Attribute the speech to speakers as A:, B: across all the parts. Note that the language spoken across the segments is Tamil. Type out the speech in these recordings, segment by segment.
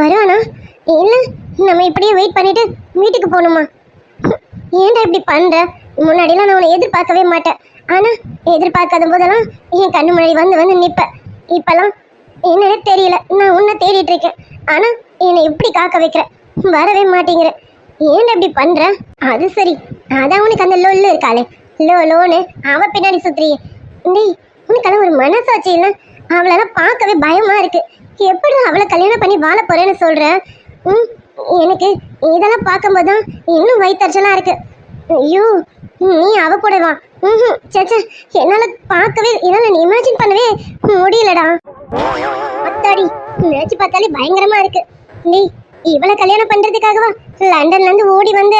A: வருவானா இல்ல நம்ம இப்படியே வெயிட் பண்ணிட்டு வீட்டுக்கு போகணுமா? ஏன்டா இப்படி பண்ற? முன்னாடிலாம் நான் உன்னை எதிர்பார்க்கவே மாட்டேன். ஆனா எதிர்பார்க்காத போதெல்லாம் என் கண்ணு முன்னாடி வந்து வந்து நிப்ப. இப்பெல்லாம் என்னன்னு தெரியல. நான் உன்னை தேடிட்டு இருக்கேன். ஆனா என்னை இப்படி காக்க வைக்கிற? வரவே மாட்டேங்கிற. ஏன்டா இப்படி பண்ற? அது சரி. அதான் உனக்கு அந்த லொல்லு இருக்காளே. லோ லோன்னு அவ பின்னாடி சுத்துறியே. டேய் உனக்கெல்லாம் ஒரு மனசாட்சி இல்லை? அவளெல்லாம் பார்க்கவே பயமா இருக்கு. எப்படி அவளை கல்யாணம் பண்ணி வாழ போறேன்னு சொல்ற? ம் எனக்கு இதெல்லாம் பார்க்கும்போது தான் இன்னும் வயிற்றுச்சலா இருக்கு. ஐயோ நீ அவ கூட வா. ம் சேச்சே என்னால பார்க்கவே என்னால இமேஜின் பண்ணவே முடியலடா. அத்தாடி நினைச்சு பார்த்தாலே பயங்கரமா இருக்கு. நீ இவளை கல்யாணம் பண்றதுக்காகவா லண்டன்ல இருந்து ஓடி வந்த?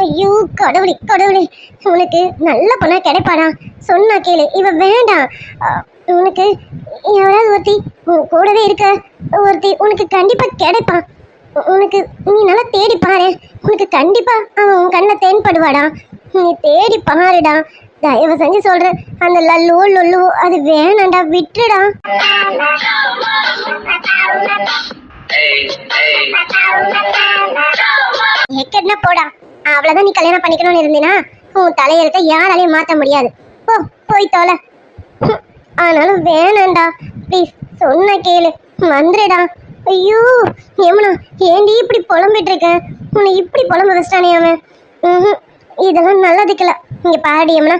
A: ஐயோ கடவுளே கடவுளே. உனக்கு நல்ல பொண்ணா கிடைப்பாடா? சொன்னா கேளு. இவ வேண்டாம் உனக்கு யாராவது ஒருத்தி உன் கூடவே இருக்க ஒருத்தி உனக்கு கண்டிப்பா கிடைப்பான் உனக்கு நீ நல்லா தேடி பாரு. உனக்கு கண்டிப்பா அவன் உன் கண்ணில் தேன்படுவாடா. நீ தேடி பாருடா. தயவு செஞ்சு சொல்றேன் அந்த லல்லு லொல்லு அது வேணாண்டா. விட்டுடா எக்கெட்னா போடா. அவ்வளவுதான் நீ கல்யாணம் பண்ணிக்கணும்னு இருந்தினா உன் தலையெழுத்த யாராலையும் மாற்ற முடியாது. போ போய் தொலை. ஆனாலும் வேணாண்டா. ப்ளீஸ் சொன்ன கேளு. வந்துடுடா. ஐயோ யமுனா ஏண்டி இப்படி புலம்பிட்டு இருக்க உன்னை இப்படி புலம்ப வச்சிட்டானே அவன். ம் இதெல்லாம் நல்லதுக்கல இங்கே பாடி யமுனா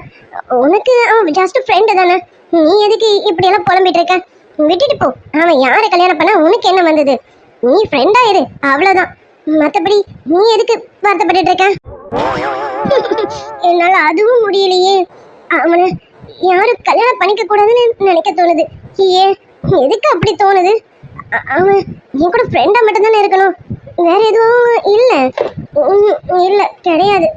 A: உனக்கு அவன் ஜஸ்ட் ஃப்ரெண்டு தானே. நீ எதுக்கு இப்படியெல்லாம் புலம்பிட்டு இருக்க விட்டுட்டு போ. அவன் யாரை கல்யாணம் பண்ணா உனக்கு என்ன வந்தது? நீ ஃப்ரெண்டா இரு. மத்தபடி நீ எதுக்கு வருத்தப்பட்டு இருக்க? என்னால அதுவும் முடியலையே. அவனை யாரும் கல்யாணம் பண்ணிக்க கூடாதுன்னு நினைக்க தோணுது. ஏன்? எதுக்கு அப்படி தோணுது? அவன் என் கூட ஃப்ரெண்டா மட்டும் தானே இருக்கணும். வேற எதுவும் இல்ல. உம், இல்ல கிடையாது.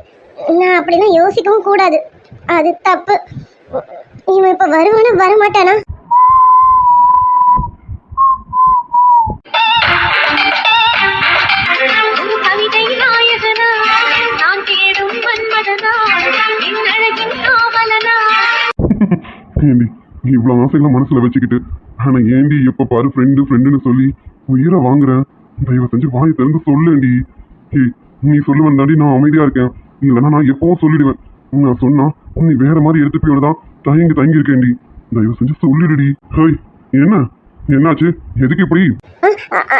A: நான் அப்படிலாம் யோசிக்கவும் கூடாது. அது தப்பு. இவன் இப்ப வருவானா வரமாட்டானா?
B: ஏண்டி? இவ்வளோ ஆசைகளை மனசில் வச்சுக்கிட்டு. ஆனால் ஏண்டி எப்போ பாரு ஃப்ரெண்டு ஃப்ரெண்டுன்னு சொல்லி உயிரை வாங்குறேன் தயவு செஞ்சு வாயை திறந்து சொல்லேண்டி. ஏய் நீ சொல்லுவேன் தாண்டி நான் அமைதியாக இருக்கேன். இல்லைன்னா நான் எப்பவும் சொல்லிடுவேன். நான் சொன்னா நீ வேற மாதிரி எடுத்துப்பியோட தான் தயங்கி தயங்கி இருக்கேன்டி தயவு செஞ்சு சொல்லிடுடி. ஹேய் என்ன? என்னாச்சு? எதுக்கு இப்படி?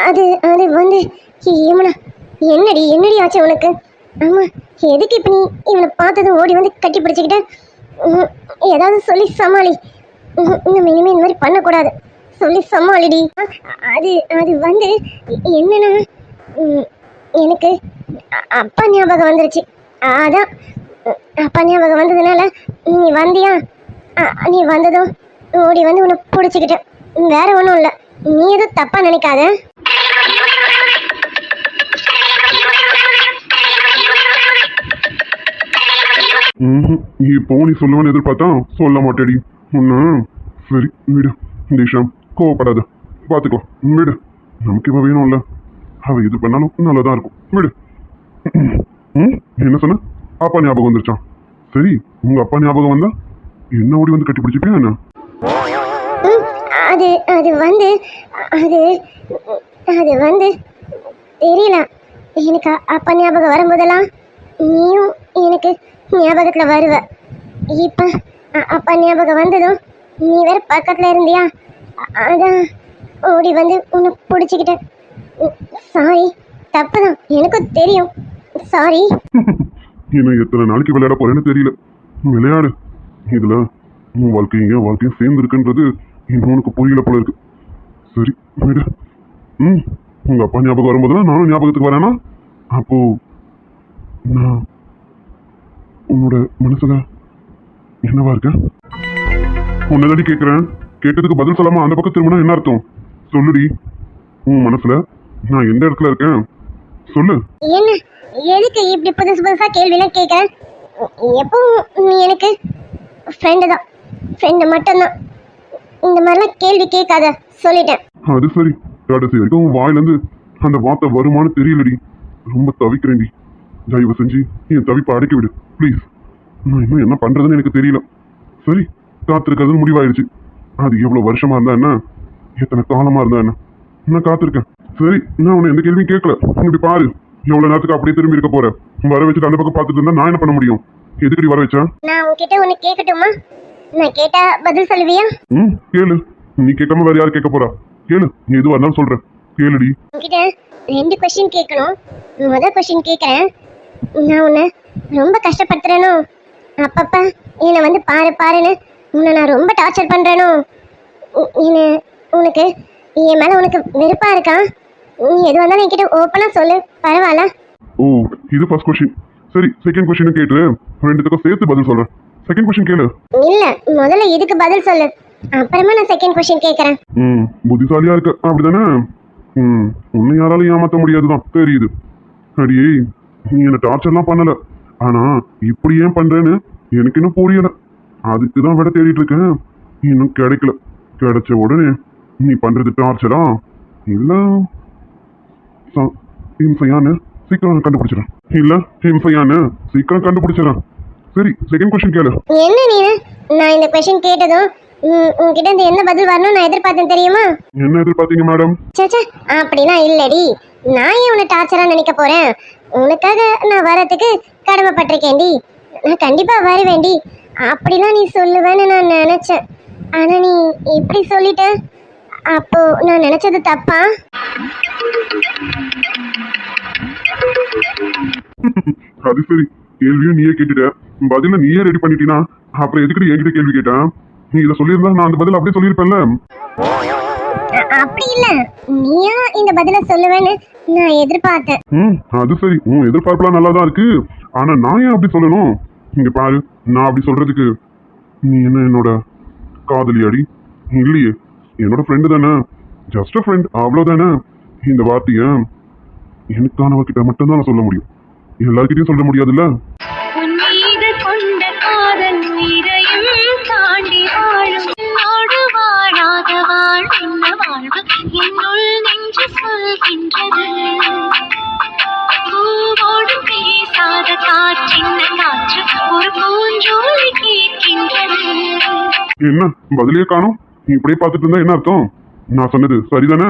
A: அது அது வந்து என்னடி என்னடி ஆச்சு உனக்கு? ஆமா எதுக்கு இப்ப நீ இவனை பார்த்ததும் ஓடி வந்து கட்டி பிடிச்சுக்கிட்டேன் ஏதாவது சொல்லி சமாளி. உம், இனிமே இந்த மாதிரி பண்ணக்கூடாது. சொல்லி சமாளிடி. அது அது வந்து என்னன்னா எனக்கு அ- அப்பா ஞாபகம் வந்துருச்சு. அதான். அப்பா ஞாபகம் வந்ததுனால நீ வந்தியா? நீ வந்ததும் ஓடி வந்து உன்னை பிடிச்சிக்கிட்டேன். வேற ஒன்றும் இல்லை. நீ எதுவும் தப்பா நினைக்காத.
B: ம்ஹும். இப்போ நீ சொல்லுவேன்னு எதிர்பார்த்தா சொல்ல மாட்டேடி. ஒன்று சரி விடு. தீஷாம் கோவப்படாத. பார்த்துக்கோ விடு. நமக்கு இப்போ வேணும்ல. அவ எது பண்ணாலும் நல்லதா இருக்கும். விடு. ம்? என்ன சொன்ன? அப்பா ஞாபகம் வந்துருச்சான் சரி உங்க அப்பா ஞாபகம் வந்தா என்ன ஓடி வந்து கட்டி பிடிச்சிப்பியா என்ன
A: அது அது வந்து அது அது வந்து தெரியல. எனக்கு அப்பா ஞாபகம் வரும்போதெல்லாம் நீயும் எனக்கு ஞாபகத்தில் வருவ. இப்போ அப்பா ஞாபகம் வந்ததும் நீ வேற பக்கத்தில் இருந்தியா? அதான் ஓடி வந்து உன்னை பிடிச்சிக்கிட்டேன். சாரி தப்பு தான் எனக்கும் தெரியும். சாரி
B: இன்னும் எத்தனை நாளைக்கு விளையாட போறேன்னு தெரியல. விளையாடு. இதில் உன் வாழ்க்கையும் என் வாழ்க்கையும் சேர்ந்து இருக்குன்றது இன்னும் உனக்கு புரியல போல இருக்கு. சரி விடு. ம் உங்கள் அப்பா ஞாபகம் வரும்போதுலாம் நானும் ஞாபகத்துக்கு வரேனா? அப்போது நான் உன்னோட மனசுல என்னவா இருக்கேன் உன்னதாடி கேட்குறேன் கேட்டதுக்கு பதில் சொல்லாம அந்த பக்கம் திரும்பினா என்ன அர்த்தம்? சொல்லுடி. உன் மனசுல நான் எந்த இடத்துல இருக்கேன்? சொல்லு.
A: என்ன எதுக்கு இப்படி புதுசு புதுசா கேள்விலாம் கேட்குற? எப்பவும் நீ எனக்கு ஃப்ரெண்டு தான். ஃப்ரெண்டு மட்டும்தான். இந்த மாதிரிலாம் கேள்வி கேட்காத. சொல்லிட்டேன்.
B: அது சரி. கடைசி வரைக்கும் உன் வாயிலேருந்து அந்த வார்த்தை வருமானு தெரியலடி. ரொம்ப தவிக்கிறேன்டி. தயவு செஞ்சு என் தவிப்பை அடக்கி விடு. ப்ளீஸ் நான் இன்னும் என்ன பண்றதுன்னு எனக்கு தெரியல. சரி காத்திருக்கிறது முடிவாயிடுச்சு. அது எவ்வளவு வருஷமா இருந்தா என்ன? எத்தனை காலமா இருந்தா என்ன? நான் காத்திருக்கேன். சரி நான் உன்னை எந்த கேள்வியும் கேட்கல. இப்படி பாரு. எவ்வளவு நேரத்துக்கு அப்படியே திரும்பி இருக்க போற? வர வச்சுட்டு அந்த பக்கம் பார்த்துட்டு இருந்தா நான் என்ன பண்ண முடியும்? எதுக்கடி வர வச்சா?
A: நான் உன்கிட்ட ஒன்று கேட்கட்டுமா? நான் கேட்டா பதில் சொல்லுவியா?
B: ம் கேளு. நீ கேட்காம வேற யார் கேட்க போறா? கேளு. நீ எதுவா இருந்தாலும் சொல்றேன். கேளுடி.
A: உன்கிட்ட ரெண்டு கொஸ்டின் கேட்கணும். முதல் கொஸ்டின் கேட்குறேன். நான் உன்னை ரொம்ப கஷ்டப்படுத்துறேனோ? அப்பப்ப என்னை வந்து பாரு பாருன்னு உன்னை நான் ரொம்ப டார்ச்சர் பண்ணுறேனோ என்ன உனக்கு என் மேலே உனக்கு வெறுப்பா இருக்கா? நீ எது வந்தாலும் என்கிட்ட ஓப்பனாக சொல்லு பரவாயில்ல.
B: ஓ இது ஃபர்ஸ்ட் கொஸ்டின் சரி செகண்ட் கொஸ்டின் கேட்டு ரெண்டுத்துக்கும் சேர்த்து பதில் சொல்றேன். செகண்ட் கொஸ்டின் கேளு.
A: இல்லை முதல்ல இதுக்கு பதில் சொல்லு. அப்புறமா நான் செகண்ட் கொஸ்டின் கேட்குறேன்
B: ம் புத்திசாலியா இருக்க அப்படிதானே? ம் உன்னை யாராலும் ஏமாத்த முடியாதுதான் தெரியுது. அடியே நீ என்ன டார்ச்சர்லாம் பண்ணல. ஆனா இப்படி ஏன் பண்றேன்னு எனக்கு இன்னும் புரியல. அதுக்கு தான் விட தேடிட்டு இருக்கேன். இன்னும் கிடைக்கல. கிடைச்ச உடனே நீ பண்றது டார்ச்சரா இல்ல. ஹிம்சையான்னு சீக்கிரம் கண்டுபிடிச்சிடறேன். இல்ல ஹிம்சையான்னு சீக்கிரம் கண்டுபிடிச்சிடறேன். சரி செகண்ட் கொஸ்டின் கேளு.
A: என்ன நீ? நான் இந்த கொஸ்டின் கேட்டதும் உன்கிட்ட இருந்து என்ன பதில் வரணும் நான் எதிர்பார்த்தேன் தெரியுமா?
B: என்ன எதிர்பார்த்தீங்க மேடம்
A: சேச்சே அப்படிலாம் இல்லடி. நான் ஏன் உன்னை டார்ச்சரா நினைக்க போறேன்? உனக்காக நான் வரத்துக்கு கடமைப்பட்டிருக்கேன்டி. நான் கண்டிப்பா வருவேண்டி அப்படிலாம் நீ சொல்லுவேன்னு நான் நினைச்சேன். ஆனா நீ இப்படி சொல்லிட்ட அப்போ நான் நினைச்சது தப்பா?
B: அது சரி. கேள்வியும் நீயே கேட்டுட்ட. பதில நீயே ரெடி பண்ணிட்டீனா அப்புறம் எதுக்கிட்ட என்கிட்ட கேள்வி கேட்டேன் நீ இதை சொல்லியிருந்தா நான் அந்த பதில் அப்படியே சொல்லியிருப்பேன்ல.
A: அப்படி இல்ல. நீயா இந்த பதில சொல்லுவேன்னு நான் எதிர்பார்த்தேன்.
B: ம் அது சரி. உன் எதிர்பார்ப்புலாம் நல்லா தான் இருக்கு. ஆனா நான் ஏன் அப்படி சொல்லணும்? இங்க பாரு நான் அப்படி சொல்றதுக்கு நீ என்ன என்னோட காதலி அடி? இல்லையே. என்னோட ஃப்ரெண்டு தானே. ஜஸ்ட் ஃப்ரெண்ட் அவ்வளோதானே இந்த வார்த்தையை எனக்கானவர்கிட்ட மட்டும்தான் நான் சொல்ல முடியும். எல்லார்கிட்டயும் சொல்ல முடியாதுல்ல?
C: வாழ்வு என்னுள் நெஞ்சு சொல்கின்றது. பூவோடு பேசாத காற்றின்ன காற்று ஒரு பூஞ்சோலை கேட்கின்றது.
B: என்ன? பதிலே காணும். நீ இப்படியே பார்த்துட்டு இருந்தா என்ன அர்த்தம்? நான் சொன்னது சரிதானே?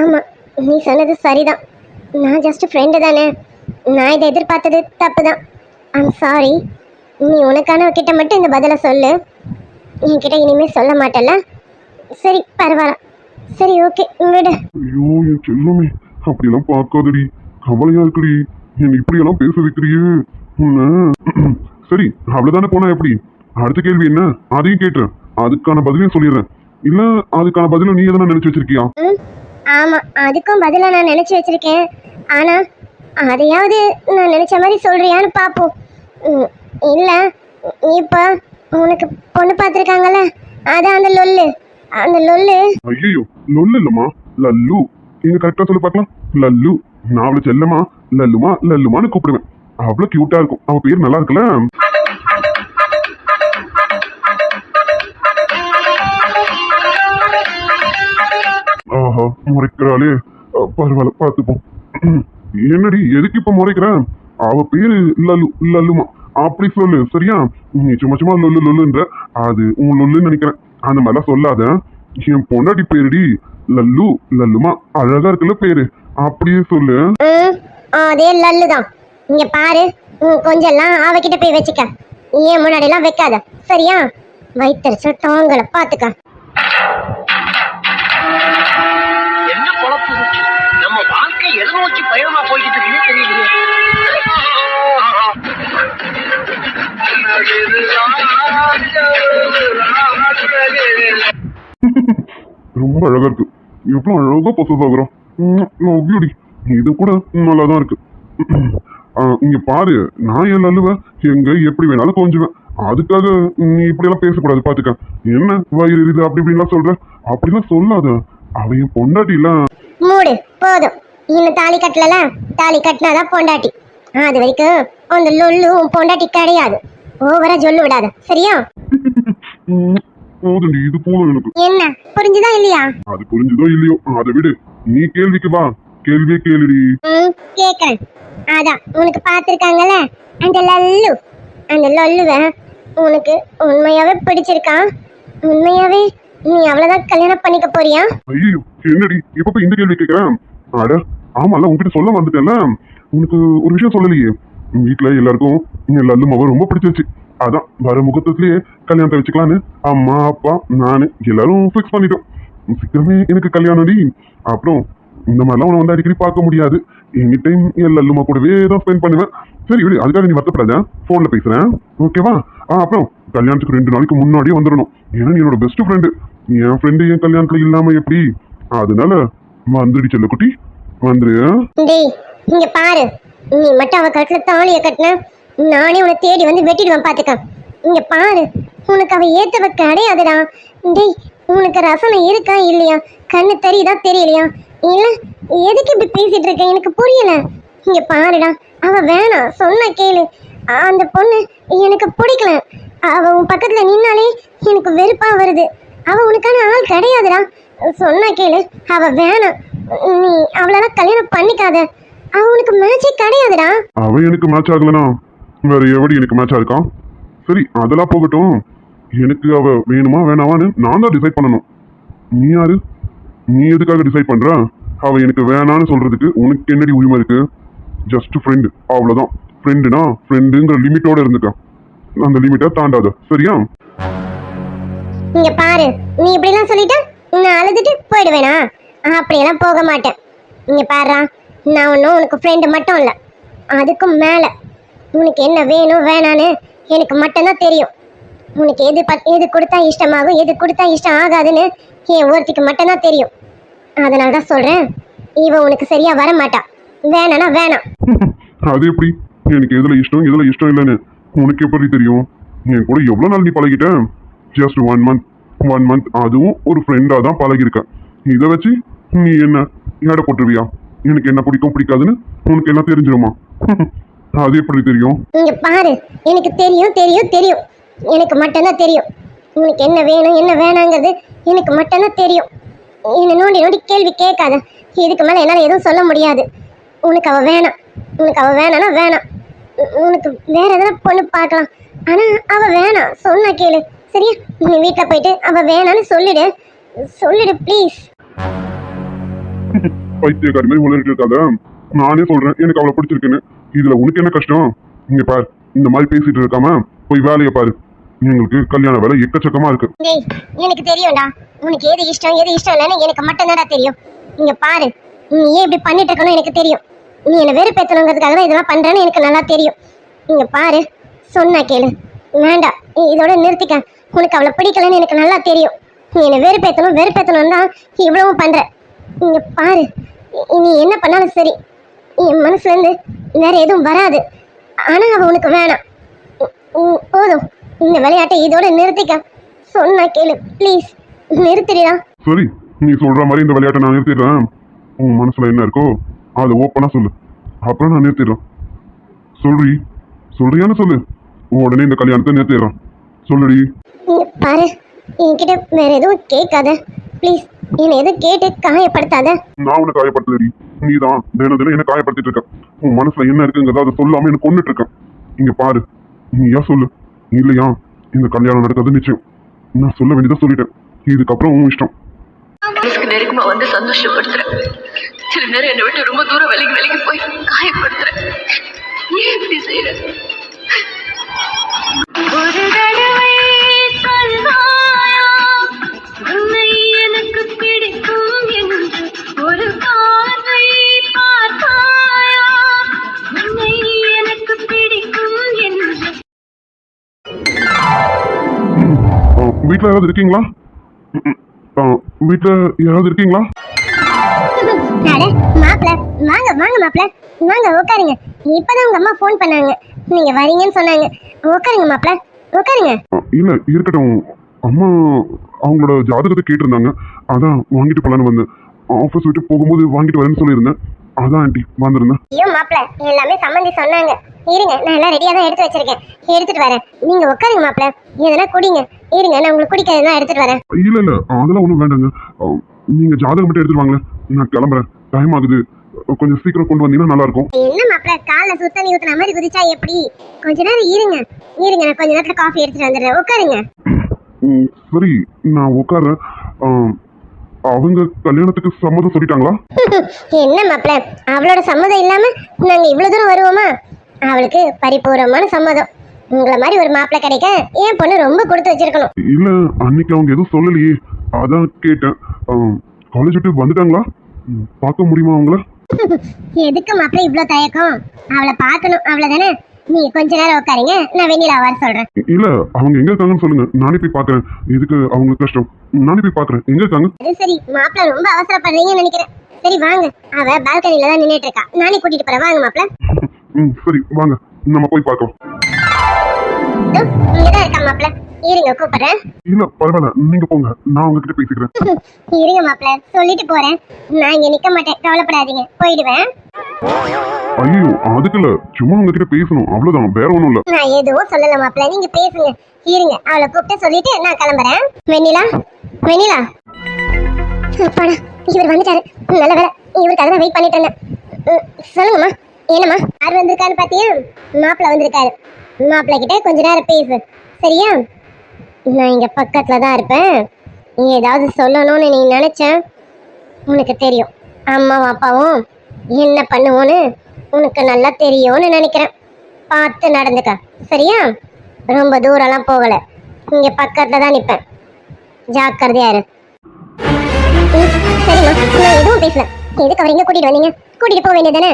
A: ஆமா. நீ சொன்னது சரிதான். நான் ஜஸ்ட் ஃப்ரெண்டு தானே. நான் இதை எதிர்பார்த்தது தப்பு தான் ஐம் சாரி நீ உனக்கான கிட்ட மட்டும் இந்த பதிலை சொல்லு. என்கிட்ட இனிமே சொல்ல மாட்டல சரி பரவாயில்ல. சரி ஓகே விடு
B: ஐயோ என் செல்லமே அப்படியெல்லாம் பார்க்காதடி. கவலையா இருக்குடி. என்னை இப்படியெல்லாம் பேச வைக்கிறியே. உன்னை சரி அவ்வளவுதானே போனா எப்படி? அடுத்த கேள்வி என்ன? அதையும் கேட்டுறேன். அதுக்கான பதிலையும் சொல்லிடுறேன். இல்ல அதுக்கான பதிலும் நீ எதனா நினைச்சு வச்சிருக்கியா?
A: ம் ஆமாம் அதுக்கும் பதிலாக நான் நினச்சி வச்சிருக்கேன். ஆனால் அதையாவது நான் நினச்ச மாதிரி சொல்கிறியான்னு பார்ப்போம் ம், இல்லை இப்போ உனக்கு பொண்ணு பார்த்துருக்காங்கல்ல? அதான் அந்த லொல்லு. அந்த லொல்லு.
B: ஐயோ லொல்லு. இல்லம்மா லல்லு நீங்க கரெக்டா சொல்லி பார்க்கலாம். லல்லு. நான் அவளை செல்லமா லல்லுமா? லல்லுமான்னு கூப்பிடுவேன். அவ்வளவு கியூட்டா இருக்கும். அவ பேர் நல்லா இருக்குல்ல? ஆஹா முறைக்கிறாளே. பரவாயில்ல பார்த்துப்போம். என்னடி எதுக்கு இப்ப முறைக்கிற? அவ பேரு லல்லு லல்லுமா. அப்படி சொல்லு சரியா? நீ சும்மா சும்மா லொல்லு லொல்லுன்ற. அது உன் லொல்லுன்னு நினைக்கிறேன். அந்த மாதிரிலாம் சொல்லாத. என் பொண்டாட்டி பேருடி லல்லு லல்லுமா அழகா இருக்குல்ல பேரு. அப்படியே சொல்லு.
A: அதே லல்லு தான் இங்கே பாரு ம், கொஞ்சம்லாம் அவகிட்ட போய் வச்சுக்க. ஏன் முன்னாடிலாம் வைக்காத. சரியா?
D: என்ன பொழப்பு இது? நம்ம வாழ்க்கை எதை நோக்கி பயணமா போய்கிட்டு இருக்குன்னே தெரியலையே.
B: ரொம்ப அழகா இருக்கு. எவ்வளவு அழகா பொசஸ் ஆகுறோம் பியூட்டி இது கூட நல்லா தான் இருக்கு இங்க பாரு நான் என் நல்லுவ எங்க எப்படி வேணாலும் கொஞ்சுவேன் அதுக்காக நீ இப்படியெல்லாம் பேசக்கூடாது பாத்துக்க. என்ன வயிறு எரியுது அப்படி இப்படின்லாம் சொல்ற? அப்படிலாம் சொல்லாத. அவ என் பொண்டாட்டிலாம்
A: மூடு போதும். இன்னும் தாலி கட்டலல தாலி கட்டினாதான் பொண்டாட்டி. அது வரைக்கும் அந்த லொல்லு பொண்டாட்டி கிடையாது. ஓவரா சொல்லு விடாத. சரியா?
B: ம், போதும்டி இது போதும் எனக்கு.
A: என்ன புரிஞ்சுதா இல்லையா?
B: அது புரிஞ்சுதோ இல்லையோ அதை விடு. நீ கேள்விக்கு வா. கேள்வியே கேளுடி.
A: கேக்குறேன் அதான் உனக்கு பார்த்துருக்காங்கல்ல? அந்த லல்லு. அந்த லல்லுவ உனக்கு உண்மையாவே பிடிச்சிருக்கான் உண்மையாவே நீ அவ்வளவுதான் கல்யாணம் பண்ணிக்க போறியா?
B: ஐயோ என்னடி? இப்ப இந்த கேள்வி கேட்கிறேன். அட ஆமால உன்கிட்ட சொல்ல வந்துட்டேன்ல உனக்கு ஒரு விஷயம் சொல்லலையே. வீட்டுல எல்லாருக்கும் லல்லுமாவை ரொம்ப பிடிச்சிருச்சு. அதான் வர முகூர்த்தத்திலேயே கல்யாணத்தை வச்சுக்கலான்னு. அம்மா அப்பா நானு எல்லாரும் ஃபிக்ஸ் பண்ணிட்டோம். சீக்கிரமே எனக்கு கல்யாணம் டி அப்புறம் இந்த மாதிரிலாம் உன்னை வந்து அடிக்கடி பார்க்க முடியாது. எனி டைம் எல்லாருமா கூடவே தான் ஸ்பெண்ட் பண்ணுவேன். சரி விடு அதுக்காக நீ வருத்தப்படாத. ஃபோனில் பேசுகிறேன் ஓகேவா ஆ அப்புறம் கல்யாணத்துக்கு ரெண்டு நாளைக்கு முன்னாடியே வந்துடணும். ஏன்னா நீ என்னோட பெஸ்ட் ஃப்ரெண்டு என் ஃப்ரெண்டு என் கல்யாணத்துல இல்லாமல் எப்படி? அதனால வந்துடி செல்ல குட்டி வந்துரு
A: இங்க பாரு. நீ மட்டும் அவ கழுத்துல தாலிய கட்டின. நானே உன்னை தேடி வந்து வெட்டிடுவேன் பாத்துக்க. இங்க பாரு உனக்கு அவ ஏத்தவ கிடையாதுடா. டேய் உனக்கு ரசனை இருக்கா இல்லையா? கண்ணு தெரியுதா தெரியலையா? இல்ல எதுக்கு இப்படி பேசிட்டு இருக்க? எனக்கு புரியல. இங்க பாருடா அவ வேணாம் சொன்ன கேளு. அந்த பொண்ணு எனக்கு பிடிக்கல. அவ உன் பக்கத்துல நின்னாலே எனக்கு வெறுப்பா வருது. அவ உனக்கான ஆள் கிடையாதுடா. சொன்ன கேளு அவ வேணாம் நீ அவளால கல்யாணம் பண்ணிக்காத. அவ உனக்கு மேட்சே கிடையாதுடா.
B: அவ எனக்கு மேட்ச் ஆகலனா? வேற எவடி எனக்கு மேட்சா இருக்கான் சரி அதெல்லாம் போகட்டும். எனக்கு அவ வேணுமா வேணாமான்னு நான் தான் டிசைட் பண்ணணும். நீ யாரு? நீ எதுக்காக டிசைட் பண்ற? அவ எனக்கு வேணான்னு சொல்றதுக்கு உனக்கு என்னடி உரிமை இருக்கு? ஜஸ்ட் ஃப்ரெண்டு அவ்வளோதான் ஃப்ரெண்டுனா ஃப்ரெண்டுங்கிற லிமிட்டோட இருந்துக்க. அந்த லிமிட்டை தாண்டாத. சரியா?
A: இங்க பாரு நீ இப்படிலாம் சொல்லிட்டா நான் அழுதுட்டு போயிடுவேனா? அப்படியெல்லாம் போக மாட்டேன். இங்க பாரு நான் ஒன்றும் உனக்கு ஃப்ரெண்டு மட்டும் இல்லை. அதுக்கும் மேலே. உனக்கு என்ன வேணும் வேணான்னு எனக்கு மட்டும்தான் தெரியும். உனக்கு எது ப- எது கொடுத்தா இஷ்டமாகும் எது கொடுத்தா இஷ்டம் ஆகாதுன்னு என் ஒருத்திக்கு மட்டும்தான் தெரியும். அதனால தான் சொல்கிறேன் இவன் உனக்கு சரியாக வர மாட்டா வேணானா வேணாம்.
B: அது எப்படி? எனக்கு எதில் இஷ்டம் எதில் இஷ்டம் இல்லைன்னு உனக்கு எப்படி தெரியும்? என் கூட எவ்வளோ நாள் நீ பழகிட்டேன் just one month one month அதுவும் ஒரு ஃப்ரெண்டாக தான் பழகிருக்கேன் இதை வச்சு நீ என்ன எடை போட்டுருவியா எனக்கு என்ன பிடிக்கும் பிடிக்காதுன்னு உனக்கு என்ன தெரிஞ்சிருமா? அது எப்படி தெரியும்?
A: இங்க பாரு. எனக்கு தெரியும் தெரியும் தெரியும். எனக்கு மட்டும்தான் தெரியும். உனக்கு என்ன வேணும் என்ன வேணாங்கிறது எனக்கு மட்டும்தான் தெரியும். என்ன நோண்டி நோண்டி கேள்வி கேட்காத. இதுக்கு மேலே என்னால் எதுவும் சொல்ல முடியாது. உனக்கு அவ வேணாம். உனக்கு அவ வேணாம்னா வேணாம். உனக்கு வேற எதனா பொண்ணு பார்க்கலாம். ஆனா அவ வேணாம். சொன்னா கேளு. சரியா? நீ வீட்டில் போயிட்டு அவ வேணான்னு சொல்லிடு. சொல்லிடு ப்ளீஸ்
B: பைத்தியக்காரி மாதிரி உளறிட்டு இருக்காத. நானே சொல்றேன். எனக்கு அவளை பிடிச்சிருக்குன்னு. இதுல உனக்கு என்ன கஷ்டம்? இங்க பாரு இந்த மாதிரி பேசிட்டு இருக்காம போய் வேலையை பாரு. உங்களுக்கு கல்யாண வேலை எக்கச்சக்கமா இருக்கு.
A: எனக்கு தெரியும்டா. உனக்கு எது இஷ்டம் எது இஷ்டம் இல்லைன்னு எனக்கு மட்டும்தான்டா தெரியும். இங்க பாரு நீ ஏன் இப்படி பண்ணிட்டு இருக்கணும் எனக்கு தெரியும். நீ என்ன வெறுப்பேத்தணுங்கிறதுக்காக தான் இதெல்லாம் பண்றேன்னு எனக்கு நல்லா தெரியும். இங்க பாரு சொன்னா கேளு. வேண்டாம் நீ இதோட நிறுத்திக்க. உனக்கு அவளை பிடிக்கலன்னு எனக்கு நல்லா தெரியும். நீ என்ன வெறுப்பேத்தணும் வெறுப்பேத்தணும் தான் இவ்வளவும் பண்ற. இங்க பாரு நீ என்ன பண்ணாலும் சரி. என் மனசுல இருந்து வேற எதுவும் வராது. ஆனா அவ உனக்கு வேணாம். போதும். இந்த விளையாட்டை இதோட நிறுத்திக்க சொன்னா கேளு. ப்ளீஸ் நிறுத்திடா
B: சரி நீ சொல்ற மாதிரி இந்த விளையாட்டை நான் நிறுத்திடுறேன். உன் மனசுல என்ன இருக்கோ அதை ஓப்பனா சொல்லு. அப்புறம் நான் நிறுத்திடுறேன். சொல்றி சொல்றியான்னு சொல்லு. உடனே இந்த கல்யாணத்தை நிறுத்திடுறேன். சொல்லுடி.
A: பாரு என்கிட்ட வேற எதுவும் கேட்காத. ப்ளீஸ் என்னை எதுவும் கேட்டு காயப்படுத்தாத?
B: நான் உன்னை காயப்படுத்துறடி நீ தான் தினம் தினம் என்ன காயப்படுத்திட்டு இருக்க. உன் மனசுல என்ன இருக்குங்கிறத அதை சொல்லாம என்ன கொண்டுட்டு இருக்க. இங்க பாரு. நீயா சொல்லு. இல்லையா? இந்த கல்யாணம் நடக்கிறது நிச்சயம். நான் சொல்ல வேண்டியதை சொல்லிட்டேன். இதுக்கப்புறம் உன் இஷ்டம்.
E: மனசுக்கு நெருக்கமா வந்து சந்தோஷப்படுத்துறேன். சில நேரம் என்னை விட்டு ரொம்ப தூரம் விலகி விலகி போய் காயப்படுத்துறேன். ஏன் இப்படி செய்யற
C: ஒரு தடவை
B: வீட்டில் யாராவது இருக்கீங்களா? வீட்டில் யாராவது இருக்கீங்களா?
A: மாப்பிள. வாங்க வாங்க மாப்பிள. வாங்க உட்காருங்க. இப்பதான் உங்க அம்மா ஃபோன் பண்ணாங்க. நீங்க வரீங்கன்னு சொன்னாங்க. உட்காருங்க மாப்பிள. உட்காருங்க.
B: இல்ல இருக்கட்டும். அம்மா அவங்களோட ஜாதகத்தை கேட்டிருந்தாங்க. அதான் வாங்கிட்டு போலான்னு வந்தேன். ஆஃபீஸ் விட்டு போகும்போது வாங்கிட்டு வரேன்னு சொல்லியிருந்தேன். அதான் ஆண்டி வந்திருந்தேன்.
A: ஐயோ மாப்பிள எல்லாமே சம்மந்தி சொன்னாங்க. இருங்க நான் எல்லாம் ரெடியா தான் எடுத்து வச்சிருக்கேன். எடுத்துட்டு வரேன். நீங்க உட்காருங்க மாப்பிள. எதனா குடிங்க. இருங்க நான் உங்களுக்கு குடிக்கிறதுனா எடுத்துட்டு வரேன்.
B: இல்ல இல்ல அதெல்லாம் ஒன்றும் வேண்டாங்க. நீங்க ஜாதகம் மட்டும் எடுத்துட்டு வாங்களேன். நான் கிளம்புறேன். டைம் ஆகுது. கொஞ்சம் சீக்கிரம் கொண்டு வந்தீங்கன்னா நல்லா இருக்கும்
A: என்ன மாப்பிள? காலைல சுத்தண்ணி ஊத்துன மாதிரி குதிச்சா எப்படி? கொஞ்ச நேரம் இருங்க. இருங்க நான் கொஞ்ச நேரத்துல காஃபி எடுத்துட்டு வந்துடுறேன். உட்காருங்க.
B: சரி நான் உட்காரேன் அவங்க கல்யாணத்துக்கு சம்மதம் சொல்லிட்டாங்களா?
A: என்ன மாப்பிள்ள அவளோட சம்மதம் இல்லாம நாங்க இவ்வளவு தூரம் வருவோமா? அவளுக்கு பரிபூர்வமான சம்மதம். உங்களை மாதிரி ஒரு மாப்பிள்ளை கிடைக்க என் பொண்ணு ரொம்ப கொடுத்து வச்சிருக்கணும்.
B: இல்ல அன்னைக்கு அவங்க எதுவும் சொல்லலையே. அதான் கேட்டேன். காலேஜ் விட்டு வந்துட்டாங்களா? பார்க்க முடியுமா அவங்கள?
A: எதுக்கு மாப்பிள்ள இவ்வளவு தயக்கம்? அவளை பார்க்கணும் அவ்வளவுதானே? நீங்க கொஞ்ச நேரம் உட்காருங்க. நான் வெண்ணிலா வர சொல்றேன்.
B: இல்ல அவங்க எங்க இருக்காங்கன்னு சொல்லுங்க. நானே போய் பாக்குறேன். இதுக்கு அவங்களுக்கு கஷ்டம். நானே போய் பாக்குறேன். எங்க இருக்காங்க?
A: அது சரி மாப்பிள்ள ரொம்ப அவசரப்படுறீங்கன்னு நினைக்கிறேன். சரி வாங்க. அவ பால்கனில தான் நின்னுட்டு இருக்கா. நானே கூட்டிட்டு போறேன். வாங்க மாப்பிள்ள.
B: ம் சரி வாங்க. நம்ம போய் பார்க்கலாம்.
A: இதோ, இங்கதான் இருக்கா மாப்பிள்ள. இருங்க கூப்பிடுறேன்.
B: இல்ல பரவாயில்ல. நீங்க போங்க. நான் உங்ககிட்ட பேசிக்கிறேன்.
A: இருங்க மாப்பிள்ள. சொல்லிட்டு போறேன். நான் இங்க நிக்க மாட்டேன். கவலைப்படாதீங்க. போயிடுவேன்.
B: ஐயோ அதுக்குல சும்மா உங்ககிட்ட பேசணும். அவ்வளவுதான். வேற ஒண்ணும் இல்ல.
A: நான் எதுவும் சொல்லல மாப்பிள்ள. நீங்க பேசுங்க. இருங்க. அவளை கூப்பிட்டு சொல்லிட்டு நான் கிளம்புறேன். வெண்ணிலா? வெண்ணிலா? அப்பாடா இவர் வந்துட்டாரு. நல்ல வேலை. இவருக்காக தான் வெயிட் பண்ணிட்டு இருந்தேன். சொல்லுங்கம்மா. என்னம்மா? யார் வந்திருக்கான்னு பாத்தியா? மாப்பிள்ள வந்திருக்காரு. மாப்பிள்ள கிட்ட கொஞ்ச நேரம் பேசு. சரியா? நான் இங்க பக்கத்துல தான் இருப்பேன். நீ ஏதாவது சொல்லணும்னு நீ நினைச்சேன் உனக்கு தெரியும். அம்மாவும் அப்பாவும் என்ன பண்ணுவோன்னு உனக்கு நல்லா தெரியும்னு நினைக்கிறேன். பார்த்து நடந்துக்க. சரியா? ரொம்ப தூரம்லாம் போகல. இங்க பக்கத்துல தான் நிப்பேன். ஜாக்கிரதையா இரு. ம், சரிம்மா. நான் எதுவும் பேசல. எதுக்கு அவர் இங்க கூட்டிட்டு வந்தீங்க? கூட்டிட்டு போக வேண்டியதானே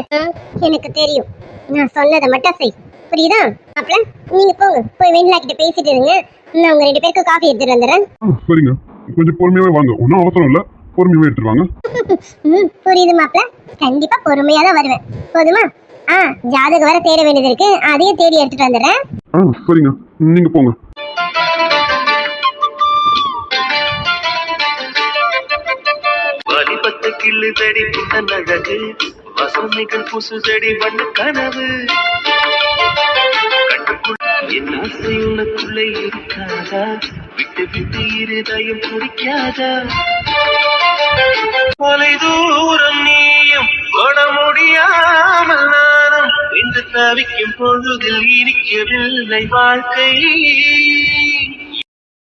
A: எனக்கு தெரியும். நான் சொன்னதை மட்டும் செய். புரியுதா? அப்பல நீங்க போங்க. போய் வெண்ணிலா கிட்ட பேசிட்டு இருங்க. நான் உங்க ரெண்டு பேருக்கு காஃபி எடுத்துட்டு வந்துடுறேன்.
B: சரிங்க. கொஞ்சம் பொறுமையாவே வாங்க. ஒன்றும் அவசரம் இல்லை. பொறுமையாவே எடுத்துட்டு வாங்க
A: ம் புரியுது மாப்ள கண்டிப்பா பொறுமையா தான் வருவேன். போதுமா? ஆ ஜாதகம் வர தேட வேண்டியது இருக்கு. அதையும் தேடி எடுத்துட்டு வந்துடுறேன்.
B: ஆ சரிங்க. நீங்க போங்க.
F: வாலிபத்து கிள்ளுதடி புத்தன் அழகு வசனைகள் புசுதடி வண்ண கனவு. என் ஆசை உனக்குள்ளே இருக்காதா? விட்டு விட்டு இருதயம் துடிக்காதா? தொலை தூரம் நீயும் தொட முடியாமல் நானும் என்று தவிக்கும் பொழுதில் இருக்கவில்லை வாழ்க்கை.